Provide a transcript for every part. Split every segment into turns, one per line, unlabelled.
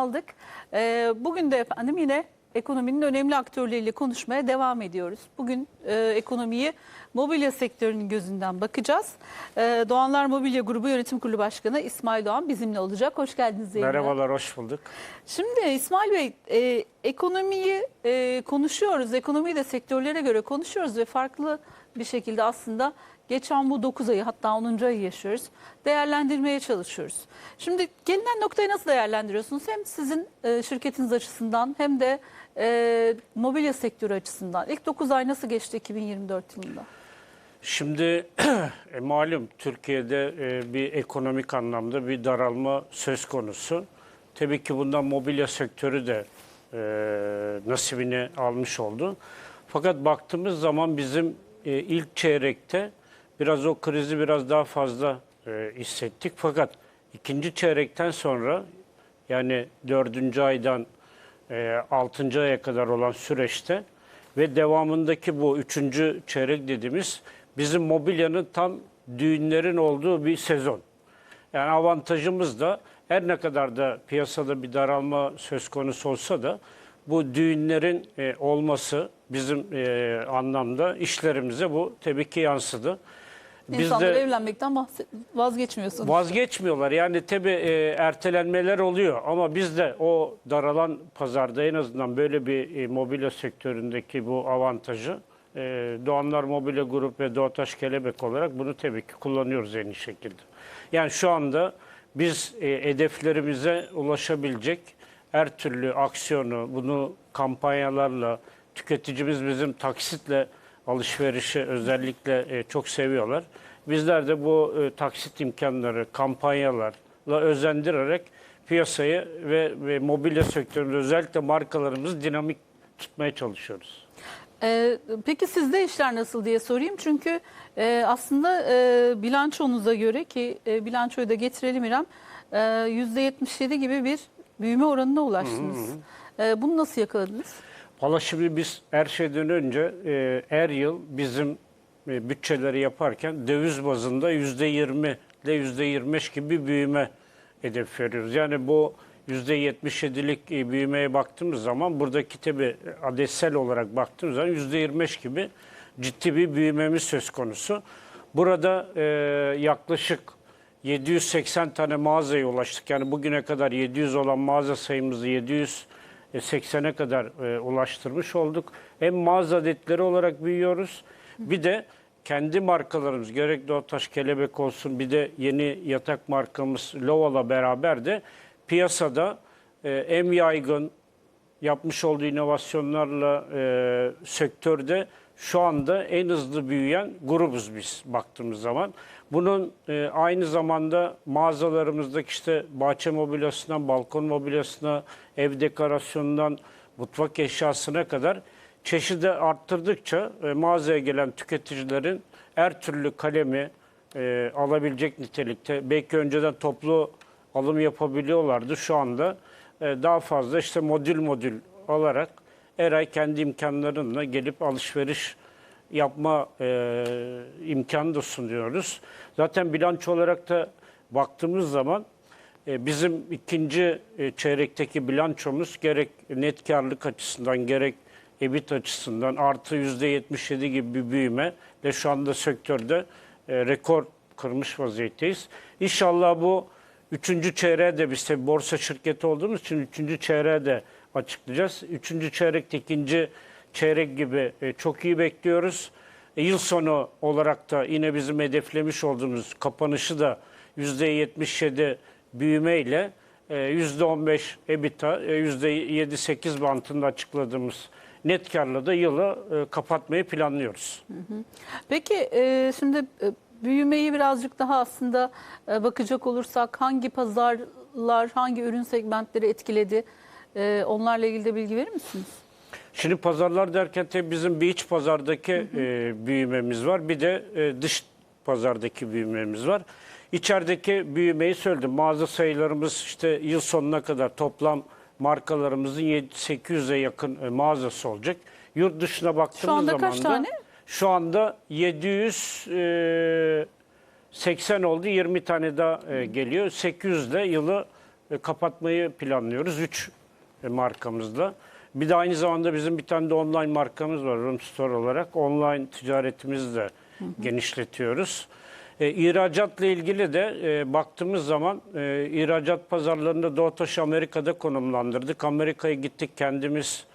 aldık. Ee, bugün de efendim yine ekonominin önemli aktörleriyle konuşmaya devam ediyoruz. Bugün e, ekonomiyi mobilya sektörünün gözünden bakacağız. Ee, Doğanlar Mobilya Grubu Yönetim Kurulu Başkanı İsmail Doğan bizimle olacak. Hoş geldiniz yayına.
Merhabalar, hoş bulduk.
Şimdi İsmail Bey e, ekonomiyi e, konuşuyoruz. Ekonomiyi de sektörlere göre konuşuyoruz ve farklı bir şekilde aslında geçen bu 9 ayı hatta 10. ayı yaşıyoruz. Değerlendirmeye çalışıyoruz. Şimdi gelinen noktayı nasıl değerlendiriyorsunuz? Hem sizin e, şirketiniz açısından hem de e, mobilya sektörü açısından. İlk 9 ay nasıl geçti 2024 yılında?
Şimdi e, malum Türkiye'de e, bir ekonomik anlamda bir daralma söz konusu. Tabii ki bundan mobilya sektörü de e, nasibini almış oldu. Fakat baktığımız zaman bizim e, ilk çeyrekte biraz o krizi biraz daha fazla e, hissettik. Fakat ikinci çeyrekten sonra yani dördüncü aydan e, 6. aya kadar olan süreçte ve devamındaki bu üçüncü çeyrek dediğimiz bizim mobilyanın tam düğünlerin olduğu bir sezon. Yani avantajımız da her ne kadar da piyasada bir daralma söz konusu olsa da bu düğünlerin e, olması bizim e, anlamda işlerimize bu tabii ki yansıdı.
İnsanlar evlenmekten bahse- vazgeçmiyorsunuz.
Vazgeçmiyorlar. Yani tabii e, ertelenmeler oluyor ama biz de o daralan pazarda en azından böyle bir e, mobilya sektöründeki bu avantajı e, Doğanlar Mobilya Grup ve Doğataş Kelebek olarak bunu tabii ki kullanıyoruz en iyi şekilde. Yani şu anda biz e, hedeflerimize ulaşabilecek her türlü aksiyonu, bunu kampanyalarla, tüketicimiz bizim taksitle alışverişi özellikle e, çok seviyorlar. Bizler de bu e, taksit imkanları, kampanyalarla özendirerek piyasayı ve, ve mobilya sektöründe özellikle markalarımızı dinamik tutmaya çalışıyoruz.
Ee, peki sizde işler nasıl diye sorayım. Çünkü e, aslında e, bilançonuza göre ki e, bilançoyu da getirelim İrem, e, %77 gibi bir büyüme oranına ulaştınız. E, bunu nasıl yakaladınız?
Valla şimdi biz her şeyden önce e, her yıl bizim e, bütçeleri yaparken döviz bazında %20 ile %25 gibi bir büyüme hedef veriyoruz. Yani bu %77'lik e, büyümeye baktığımız zaman buradaki tabi adetsel olarak baktığımız zaman %25 gibi ciddi bir büyümemiz söz konusu. Burada e, yaklaşık 780 tane mağazaya ulaştık. Yani bugüne kadar 700 olan mağaza sayımızı 780'e kadar e, ulaştırmış olduk. Hem mağaza adetleri olarak büyüyoruz. Bir de kendi markalarımız gerek Doğataş Kelebek olsun bir de yeni yatak markamız Loval'la beraber de piyasada e, hem yaygın yapmış olduğu inovasyonlarla e, sektörde şu anda en hızlı büyüyen grubuz biz baktığımız zaman. Bunun e, aynı zamanda mağazalarımızdaki işte bahçe mobilyasından, balkon mobilyasına, ev dekorasyonundan, mutfak eşyasına kadar çeşidi arttırdıkça e, mağazaya gelen tüketicilerin her türlü kalemi e, alabilecek nitelikte. Belki önceden toplu alım yapabiliyorlardı. Şu anda e, daha fazla işte modül modül alarak her ay kendi imkanlarıyla gelip alışveriş yapma e, imkanı da sunuyoruz. Zaten bilanço olarak da baktığımız zaman e, bizim ikinci e, çeyrekteki bilançomuz gerek net karlılık açısından gerek EBIT açısından artı %77 gibi bir büyüme ve şu anda sektörde e, rekor kırmış vaziyetteyiz. İnşallah bu üçüncü çeyreğe de biz tabii borsa şirketi olduğumuz için üçüncü çeyreğe de açıklayacağız. Üçüncü çeyrek, ikinci çeyrek gibi e, çok iyi bekliyoruz. E, Yıl sonu olarak da yine bizim hedeflemiş olduğumuz kapanışı da %77 büyümeyle e, %15 EBITDA, e, %7-8 bantında açıkladığımız net karla da yılı e, kapatmayı planlıyoruz.
Peki şimdi büyümeyi birazcık daha aslında bakacak olursak hangi pazarlar, hangi ürün segmentleri etkiledi? Onlarla ilgili de bilgi verir misiniz?
Şimdi pazarlar derken tabii bizim bir iç pazardaki e, büyümemiz var. Bir de e, dış pazardaki büyümemiz var. İçerideki büyümeyi söyledim. Mağaza sayılarımız işte yıl sonuna kadar toplam markalarımızın 800'e yakın e, mağazası olacak. Yurt dışına baktığımız
anda
zaman
kaç
da
tane?
şu anda 780 oldu. 20 tane daha e, geliyor. 800 ile yılı e, kapatmayı planlıyoruz. 3 markamızla. Bir de aynı zamanda bizim bir tane de online markamız var Room Store olarak. Online ticaretimizi de genişletiyoruz. E, ihracatla ilgili de e, baktığımız zaman e, ihracat pazarlarında Doğutaş Amerika'da konumlandırdık. Amerika'ya gittik kendimiz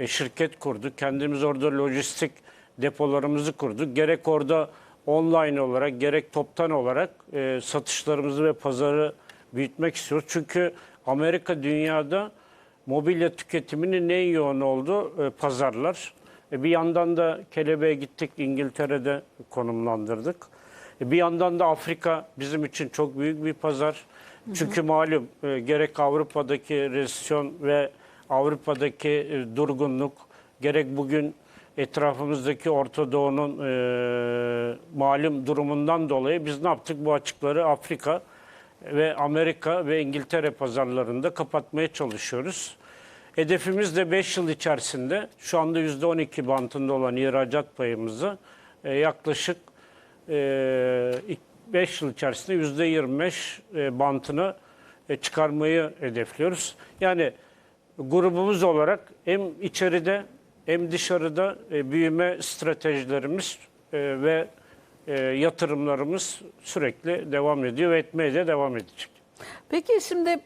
e, şirket kurduk. Kendimiz orada lojistik depolarımızı kurduk. Gerek orada online olarak gerek toptan olarak e, satışlarımızı ve pazarı büyütmek istiyoruz. Çünkü Amerika dünyada mobilya tüketiminin en yoğun olduğu e, pazarlar. E, bir yandan da kelebeğe gittik İngiltere'de konumlandırdık. E, bir yandan da Afrika bizim için çok büyük bir pazar. Çünkü malum gerek Avrupa'daki resesyon ve Avrupa'daki e, durgunluk, gerek bugün etrafımızdaki Orta Doğu'nun e, malum durumundan dolayı biz ne yaptık? Bu açıkları Afrika ve Amerika ve İngiltere pazarlarında kapatmaya çalışıyoruz. Hedefimiz de 5 yıl içerisinde şu anda %12 bantında olan ihracat payımızı e, yaklaşık 5 yıl içerisinde %25 e, bantına e, çıkarmayı hedefliyoruz. Yani grubumuz olarak hem içeride hem dışarıda e, büyüme stratejilerimiz e, ve e, yatırımlarımız sürekli devam ediyor ve etmeye de devam edecek.
Peki şimdi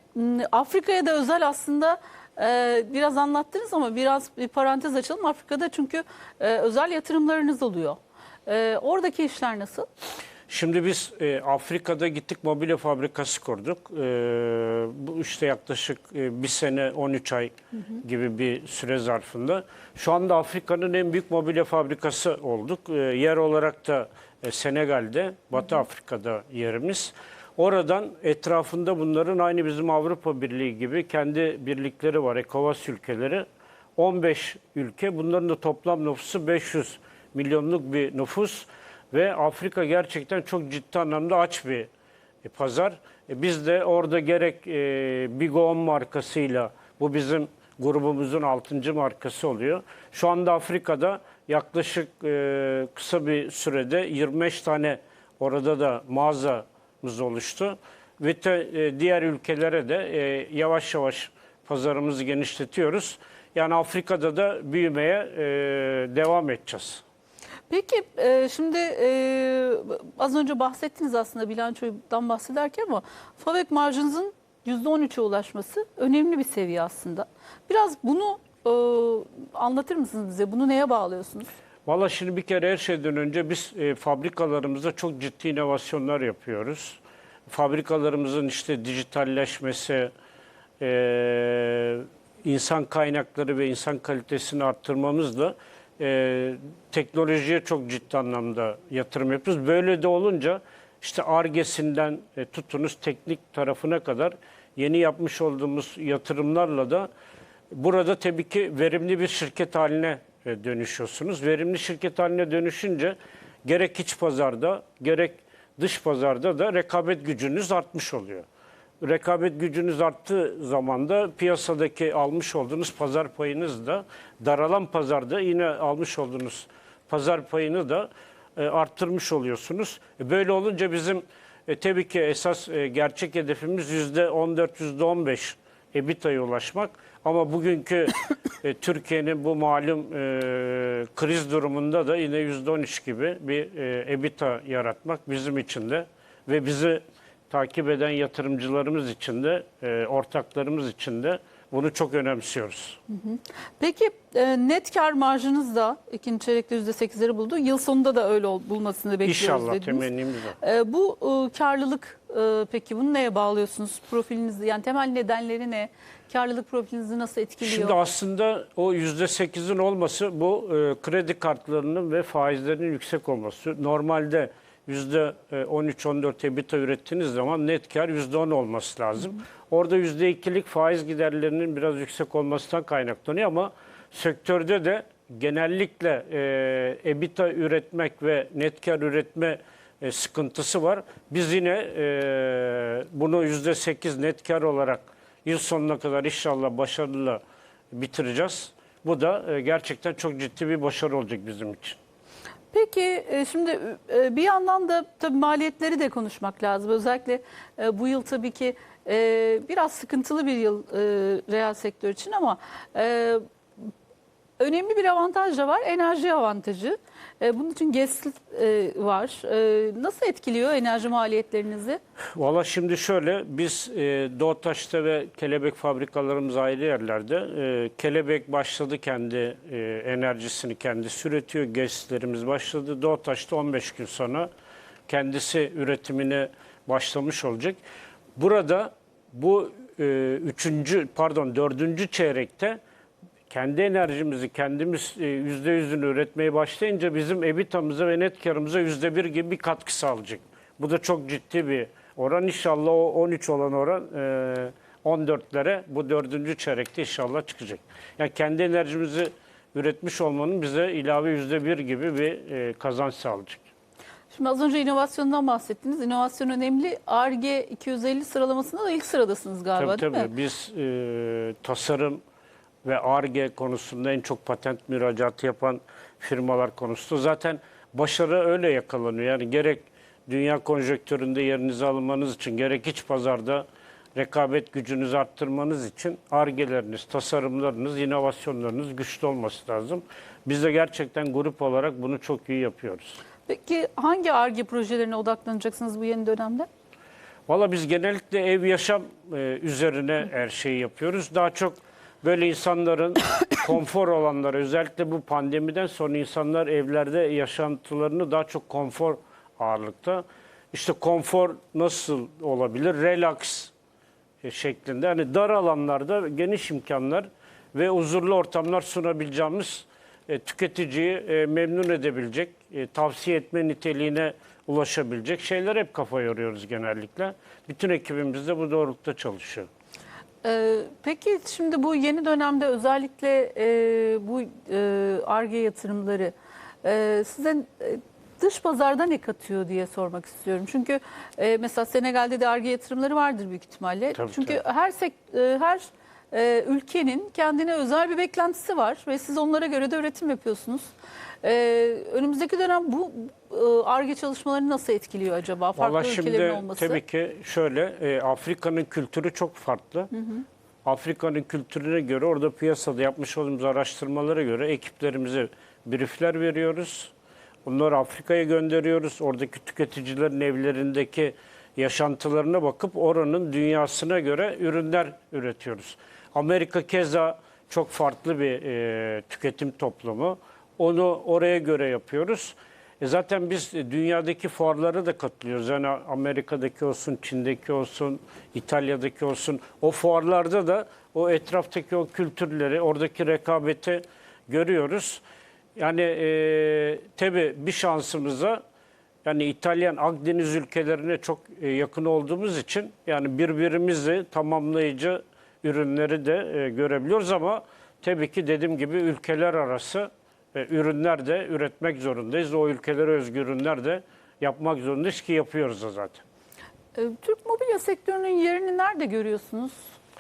Afrika'ya da özel aslında e, biraz anlattınız ama biraz bir parantez açalım. Afrika'da çünkü e, özel yatırımlarınız oluyor. E, oradaki işler nasıl?
Şimdi biz e, Afrika'da gittik mobilya fabrikası kurduk. E, bu işte yaklaşık e, bir sene 13 ay gibi bir süre zarfında. Şu anda Afrika'nın en büyük mobilya fabrikası olduk. E, yer olarak da e, Senegal'de, Batı Afrika'da yerimiz. Oradan etrafında bunların aynı bizim Avrupa Birliği gibi kendi birlikleri var, ECOWAS ülkeleri. 15 ülke, bunların da toplam nüfusu 500 milyonluk bir nüfus. Ve Afrika gerçekten çok ciddi anlamda aç bir e, pazar. E, biz de orada gerek e, Big On markasıyla, bu bizim grubumuzun 6. markası oluyor. Şu anda Afrika'da yaklaşık kısa bir sürede 25 tane orada da mağazamız oluştu. Ve de, e, diğer ülkelere de e, yavaş yavaş pazarımızı genişletiyoruz. Yani Afrika'da da büyümeye e, devam edeceğiz.
Peki e, şimdi e, az önce bahsettiniz aslında bilançodan bahsederken ama FAVÖK marjınızın %13'e ulaşması önemli bir seviye aslında. Biraz bunu e, anlatır mısınız bize? Bunu neye bağlıyorsunuz?
Valla şimdi bir kere her şeyden önce biz e, fabrikalarımızda çok ciddi inovasyonlar yapıyoruz. Fabrikalarımızın işte dijitalleşmesi, e, insan kaynakları ve insan kalitesini arttırmamızla e, teknolojiye çok ciddi anlamda yatırım yapıyoruz. Böyle de olunca işte ARGE'sinden e, tutunuz teknik tarafına kadar yeni yapmış olduğumuz yatırımlarla da burada tabii ki verimli bir şirket haline dönüşüyorsunuz. Verimli şirket haline dönüşünce gerek iç pazarda gerek dış pazarda da rekabet gücünüz artmış oluyor. Rekabet gücünüz arttığı zaman da piyasadaki almış olduğunuz pazar payınız da daralan pazarda yine almış olduğunuz pazar payını da e, arttırmış oluyorsunuz. E, Böyle olunca bizim e, tabii ki esas e, gerçek hedefimiz %14, %15 EBITDA'ya ulaşmak. Ama bugünkü e, Türkiye'nin bu malum e, kriz durumunda da yine %13 gibi bir e, EBITDA yaratmak bizim için de ve bizi takip eden yatırımcılarımız için de, e, ortaklarımız için de bunu çok önemsiyoruz.
Peki e, net kar marjınız da ikinci çeyrekte %8'leri buldu. Yıl sonunda da öyle bulmasını bekliyoruz
İnşallah
dediniz.
temennimiz o.
E, bu e, karlılık peki bunu neye bağlıyorsunuz? Profilinizi yani temel nedenleri ne? Karlılık profilinizi nasıl etkiliyor?
Şimdi aslında o %8'in olması bu kredi kartlarının ve faizlerinin yüksek olması. Normalde %13-14 EBITDA ürettiğiniz zaman net kar %10 olması lazım. Orada %2'lik faiz giderlerinin biraz yüksek olmasından kaynaklanıyor ama sektörde de genellikle e, EBITDA üretmek ve net kar üretme e, sıkıntısı var. Biz yine e, bunu %8 net kar olarak yıl sonuna kadar inşallah başarılı bitireceğiz. Bu da e, gerçekten çok ciddi bir başarı olacak bizim için.
Peki e, şimdi e, bir yandan da tabii maliyetleri de konuşmak lazım. Özellikle e, bu yıl tabii ki e, biraz sıkıntılı bir yıl e, sektör için ama e, önemli bir avantaj da var. Enerji avantajı. E, bunun için GES e, var. E, nasıl etkiliyor enerji maliyetlerinizi?
Valla şimdi şöyle biz e, Doğutaş'ta ve kelebek fabrikalarımız ayrı yerlerde. Kelebek başladı kendi enerjisini kendisi üretiyor. GES'lerimiz başladı. Doğutaş'ta 15 gün sonra kendisi üretimine başlamış olacak. Burada bu üçüncü pardon dördüncü çeyrekte kendi enerjimizi kendimiz e, yüzde yüzünü üretmeye başlayınca bizim EBITDA'mıza ve net karımıza yüzde bir gibi bir katkı sağlayacak. Bu da çok ciddi bir oran. İnşallah o 13 olan oran e, 14'lere bu dördüncü çeyrekte inşallah çıkacak. Yani kendi enerjimizi üretmiş olmanın bize ilave yüzde bir gibi bir e, kazanç sağlayacak.
Şimdi az önce inovasyondan bahsettiniz. İnovasyon önemli. ARGE 250 sıralamasında da ilk sıradasınız galiba
Tabii
değil
tabii.
mi?
Biz e, tasarım ve ARGE konusunda en çok patent müracaatı yapan firmalar konusunda zaten başarı öyle yakalanıyor. Yani gerek dünya konjonktüründe yerinizi almanız için gerek iç pazarda rekabet gücünüzü arttırmanız için ARGE'leriniz, tasarımlarınız, inovasyonlarınız güçlü olması lazım. Biz de gerçekten grup olarak bunu çok iyi yapıyoruz.
Peki hangi ARGE projelerine odaklanacaksınız bu yeni dönemde?
Valla biz genellikle ev yaşam e, üzerine her şeyi yapıyoruz. Daha çok böyle insanların konfor olanları özellikle bu pandemiden sonra insanlar evlerde yaşantılarını daha çok konfor ağırlıkta. İşte konfor nasıl olabilir? Relax e, şeklinde. Hani dar alanlarda geniş imkanlar ve huzurlu ortamlar sunabileceğimiz e, tüketiciyi e, memnun edebilecek, e, tavsiye etme niteliğine ulaşabilecek şeyler hep kafa yoruyoruz genellikle. Bütün ekibimiz de bu doğrultuda çalışıyor.
Ee, peki şimdi bu yeni dönemde özellikle e, bu ARGE yatırımları e, size e, dış pazarda ne katıyor diye sormak istiyorum. Çünkü e, mesela Senegal'de de ARGE yatırımları vardır büyük ihtimalle.
Tabii,
Çünkü her sek- e, her e, ülkenin kendine özel bir beklentisi var ve siz onlara göre de üretim yapıyorsunuz. E, önümüzdeki dönem bu ARGE çalışmalarını nasıl etkiliyor acaba? Farklı
Vallahi
ülkelerin
şimdi
olması.
tabii ki şöyle e, Afrika'nın kültürü çok farklı. Afrika'nın kültürüne göre orada piyasada yapmış olduğumuz araştırmalara göre ekiplerimize briefler veriyoruz. Bunları Afrika'ya gönderiyoruz. Oradaki tüketicilerin evlerindeki yaşantılarına bakıp oranın dünyasına göre ürünler üretiyoruz. Amerika keza çok farklı bir e, tüketim toplumu. Onu oraya göre yapıyoruz. E zaten biz dünyadaki fuarlara da katılıyoruz. Yani Amerika'daki olsun, Çin'deki olsun, İtalya'daki olsun. O fuarlarda da o etraftaki o kültürleri, oradaki rekabeti görüyoruz. Yani e, tabii bir şansımıza yani İtalyan Akdeniz ülkelerine çok e, yakın olduğumuz için yani birbirimizi tamamlayıcı ürünleri de e, görebiliyoruz ama tabii ki dediğim gibi ülkeler arası e, ürünler de üretmek zorundayız. O ülkelere özgü ürünler de yapmak zorundayız ki yapıyoruz da zaten.
E, Türk mobilya sektörünün yerini nerede görüyorsunuz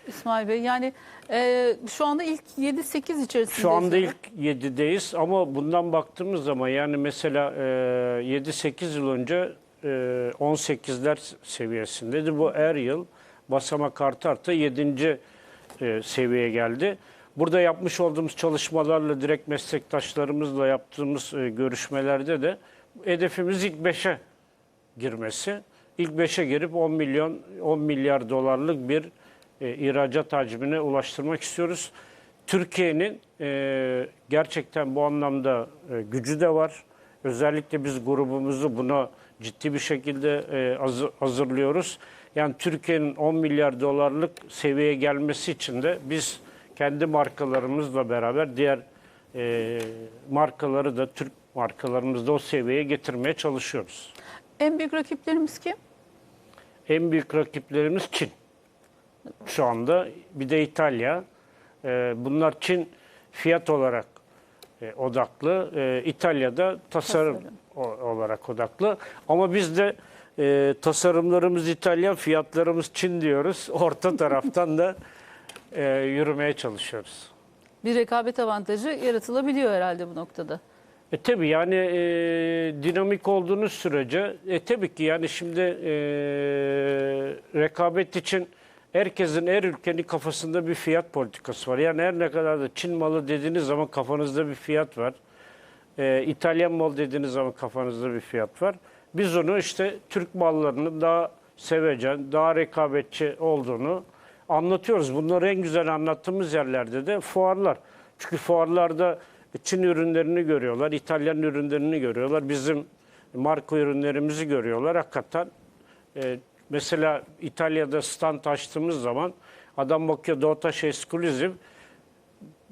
İsmail Bey? Yani e, şu anda ilk 7-8 içerisindeyiz.
Şu anda ilk 7'deyiz ama bundan baktığımız zaman yani mesela e, 7-8 yıl önce e, 18'ler seviyesindeydi. Bu her yıl basamak arta arta 7. E, seviyeye geldi. Burada yapmış olduğumuz çalışmalarla direkt meslektaşlarımızla yaptığımız e, görüşmelerde de hedefimiz ilk 5'e girmesi. İlk 5'e girip 10 milyon 10 milyar dolarlık bir e, ihracat hacmine ulaştırmak istiyoruz. Türkiye'nin e, gerçekten bu anlamda e, gücü de var. Özellikle biz grubumuzu buna ciddi bir şekilde e, hazır- hazırlıyoruz. Yani Türkiye'nin 10 milyar dolarlık seviyeye gelmesi için de biz kendi markalarımızla beraber diğer e, markaları da Türk markalarımızı da o seviyeye getirmeye çalışıyoruz.
En büyük rakiplerimiz kim?
En büyük rakiplerimiz Çin. Şu anda bir de İtalya. Ee, Bunlar Çin fiyat olarak e, odaklı. Ee, İtalya'da tasarım
Tasarım.
olarak odaklı. Ama biz de e, tasarımlarımız İtalyan, fiyatlarımız Çin diyoruz. Orta taraftan da e, yürümeye çalışıyoruz.
Bir rekabet avantajı yaratılabiliyor herhalde bu noktada.
E tabii yani e, dinamik olduğunuz sürece e tabii ki yani şimdi e, rekabet için herkesin her ülkenin kafasında bir fiyat politikası var. Yani her ne kadar da Çin malı dediğiniz zaman kafanızda bir fiyat var. Ee, İtalyan mal dediğiniz zaman kafanızda bir fiyat var. Biz onu işte Türk mallarının daha sevecen, daha rekabetçi olduğunu anlatıyoruz. Bunları en güzel anlattığımız yerlerde de fuarlar. Çünkü fuarlarda Çin ürünlerini görüyorlar, İtalyan ürünlerini görüyorlar, bizim marka ürünlerimizi görüyorlar. Hakikaten e, mesela İtalya'da stand açtığımız zaman adam bakıyor Doğutaş Exclusive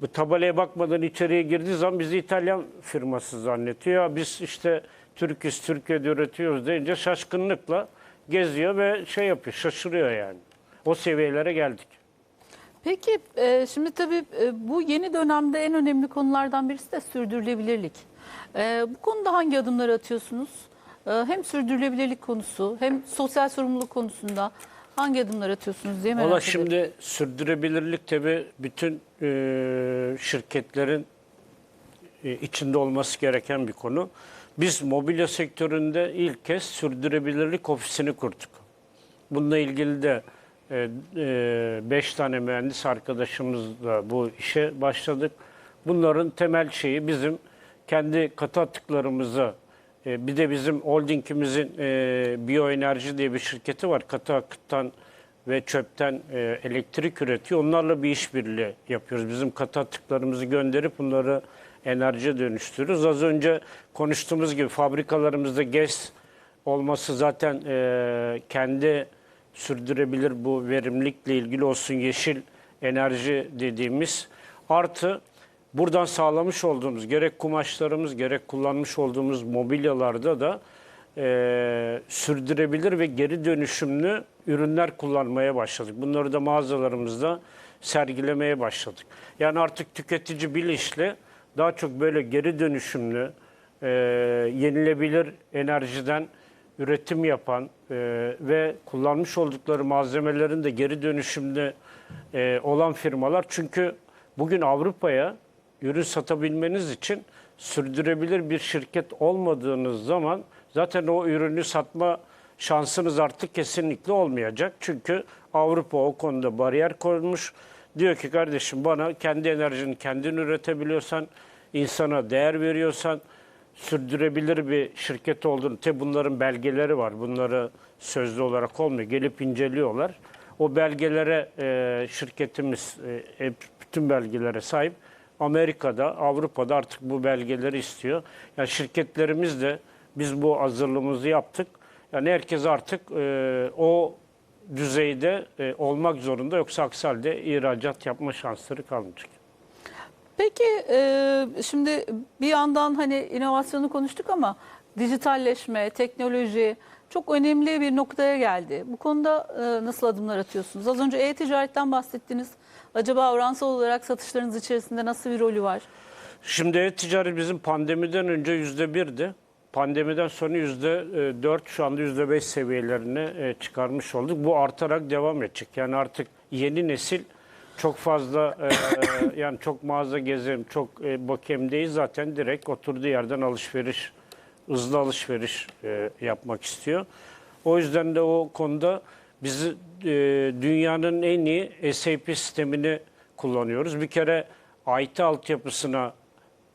bu tabelaya bakmadan içeriye girdiği zaman bizi İtalyan firması zannediyor. Ya Biz işte Türk'üz, Türkiye'de üretiyoruz deyince şaşkınlıkla geziyor ve şey yapıyor, şaşırıyor yani. O seviyelere geldik.
Peki e, şimdi tabii e, bu yeni dönemde en önemli konulardan birisi de sürdürülebilirlik. E, bu konuda hangi adımları atıyorsunuz? E, hem sürdürülebilirlik konusu hem sosyal sorumluluk konusunda hangi adımlar atıyorsunuz diye merak
Valla
ediyorum.
şimdi sürdürülebilirlik tabii bütün e, şirketlerin e, içinde olması gereken bir konu. Biz mobilya sektöründe ilk kez sürdürülebilirlik ofisini kurduk. Bununla ilgili de 5 tane mühendis arkadaşımızla bu işe başladık. Bunların temel şeyi bizim kendi katı atıklarımızı e, bir de bizim holdingimizin e, Bioenerji diye bir şirketi var. Katı akıttan ve çöpten e, elektrik üretiyor. Onlarla bir işbirliği yapıyoruz. Bizim katı atıklarımızı gönderip bunları enerjiye dönüştürüyoruz. Az önce konuştuğumuz gibi fabrikalarımızda GES olması zaten e, kendi sürdürebilir bu verimlilikle ilgili olsun yeşil enerji dediğimiz artı buradan sağlamış olduğumuz gerek kumaşlarımız gerek kullanmış olduğumuz mobilyalarda da e, sürdürebilir ve geri dönüşümlü ürünler kullanmaya başladık. Bunları da mağazalarımızda sergilemeye başladık. Yani artık tüketici bilinçli daha çok böyle geri dönüşümlü, e, yenilebilir enerjiden üretim yapan e, ve kullanmış oldukları malzemelerin de geri dönüşümlü e, olan firmalar. Çünkü bugün Avrupa'ya ürün satabilmeniz için sürdürebilir bir şirket olmadığınız zaman zaten o ürünü satma şansınız artık kesinlikle olmayacak. Çünkü Avrupa o konuda bariyer koymuş. Diyor ki kardeşim bana kendi enerjini kendin üretebiliyorsan, insana değer veriyorsan, sürdürebilir bir şirket olduğunu, tabi bunların belgeleri var. Bunları sözlü olarak olmuyor. Gelip inceliyorlar. O belgelere e, şirketimiz e, hep bütün belgelere sahip. Amerika'da, Avrupa'da artık bu belgeleri istiyor. Yani şirketlerimiz de biz bu hazırlığımızı yaptık. Yani herkes artık e, o düzeyde e, olmak zorunda yoksa aksi halde ihracat yapma şansları kalmayacak.
Peki e, şimdi bir yandan hani inovasyonu konuştuk ama dijitalleşme, teknoloji çok önemli bir noktaya geldi. Bu konuda e, nasıl adımlar atıyorsunuz? Az önce e-ticaretten bahsettiniz. Acaba oransal olarak satışlarınız içerisinde nasıl bir rolü var?
Şimdi e-ticaret bizim pandemiden önce yüzde birdi. Pandemiden sonra yüzde e, dört, şu anda yüzde beş seviyelerine çıkarmış olduk. Bu artarak devam edecek. Yani artık yeni nesil çok fazla e, yani çok mağaza gezim, çok e, bakayım değil zaten direkt oturduğu yerden alışveriş, hızlı alışveriş e, yapmak istiyor. O yüzden de o konuda biz e, dünyanın en iyi SAP sistemini kullanıyoruz. Bir kere IT altyapısına,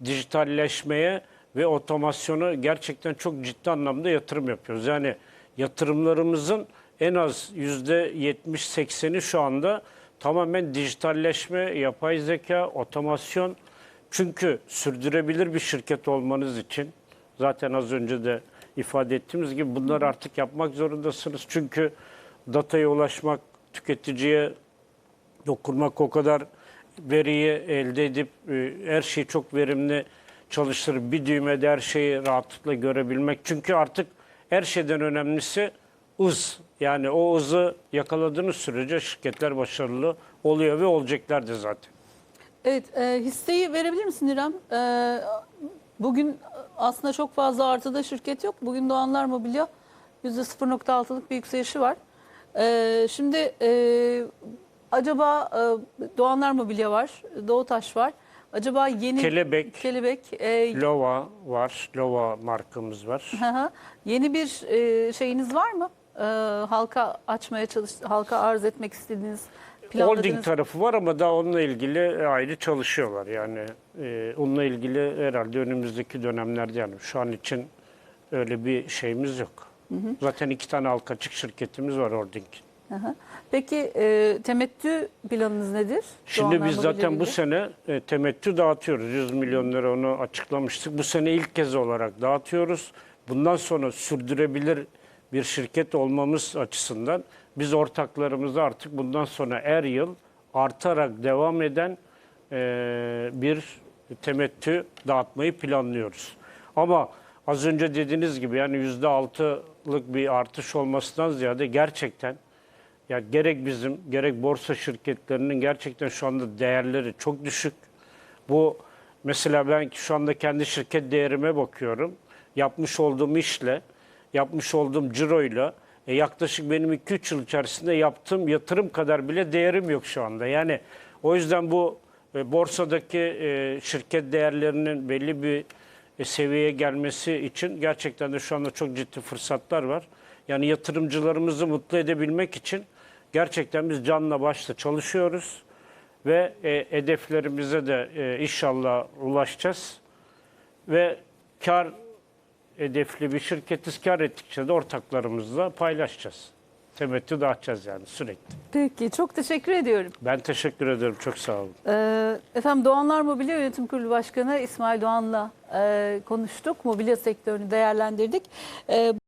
dijitalleşmeye ve otomasyona gerçekten çok ciddi anlamda yatırım yapıyoruz. Yani yatırımlarımızın en az yüzde 70-80'i şu anda tamamen dijitalleşme, yapay zeka, otomasyon. Çünkü sürdürebilir bir şirket olmanız için zaten az önce de ifade ettiğimiz gibi bunları artık yapmak zorundasınız. Çünkü dataya ulaşmak, tüketiciye dokunmak o kadar veriyi elde edip e, her şeyi çok verimli çalıştırıp bir düğmede her şeyi rahatlıkla görebilmek. Çünkü artık her şeyden önemlisi hız. Yani o hızı yakaladığınız sürece şirketler başarılı oluyor ve olacaklar da zaten.
Evet, e, hisseyi verebilir misin İrem? E, bugün aslında çok fazla artıda şirket yok. Bugün Doğanlar Mobilya %0.6'lık bir yükselişi var. E, şimdi e, acaba e, Doğanlar Mobilya var, Doğutaş var. Acaba yeni
Kelebek.
Kelebek e,
Lova var, Lova markamız var.
Hı hı. Yeni bir e, şeyiniz var mı? E, halka açmaya çalış, halka arz etmek istediğiniz planladığınız
Holding tarafı var ama daha onunla ilgili ayrı çalışıyorlar. Yani e, onunla ilgili herhalde önümüzdeki dönemlerde yani şu an için öyle bir şeyimiz yok. Zaten iki tane halka açık şirketimiz var holding.
Hı hı. Peki e, temettü planınız nedir?
Şimdi biz zaten bu sene e, temettü dağıtıyoruz. 100 milyon lira onu açıklamıştık. Bu sene ilk kez olarak dağıtıyoruz. Bundan sonra sürdürebilir bir şirket olmamız açısından biz ortaklarımızı artık bundan sonra her yıl artarak devam eden e, bir temettü dağıtmayı planlıyoruz. Ama az önce dediğiniz gibi yani %6'lık bir artış olmasından ziyade gerçekten ya gerek bizim gerek borsa şirketlerinin gerçekten şu anda değerleri çok düşük. Bu mesela ben şu anda kendi şirket değerime bakıyorum. Yapmış olduğum işle, yapmış olduğum ciroyla e, yaklaşık benim 2-3 yıl içerisinde yaptığım yatırım kadar bile değerim yok şu anda. Yani o yüzden bu e, borsadaki e, şirket değerlerinin belli bir e, seviyeye gelmesi için gerçekten de şu anda çok ciddi fırsatlar var. Yani yatırımcılarımızı mutlu edebilmek için gerçekten biz canla başla çalışıyoruz ve e, hedeflerimize de e, inşallah ulaşacağız ve kar hedefli bir şirketiz. Kar ettikçe de ortaklarımızla paylaşacağız. Temettü dağıtacağız yani sürekli.
Peki çok teşekkür ediyorum.
Ben teşekkür ederim. Çok sağ olun.
Ee, efendim Doğanlar Mobilya Yönetim Kurulu Başkanı İsmail Doğan'la e, konuştuk. Mobilya sektörünü değerlendirdik. E,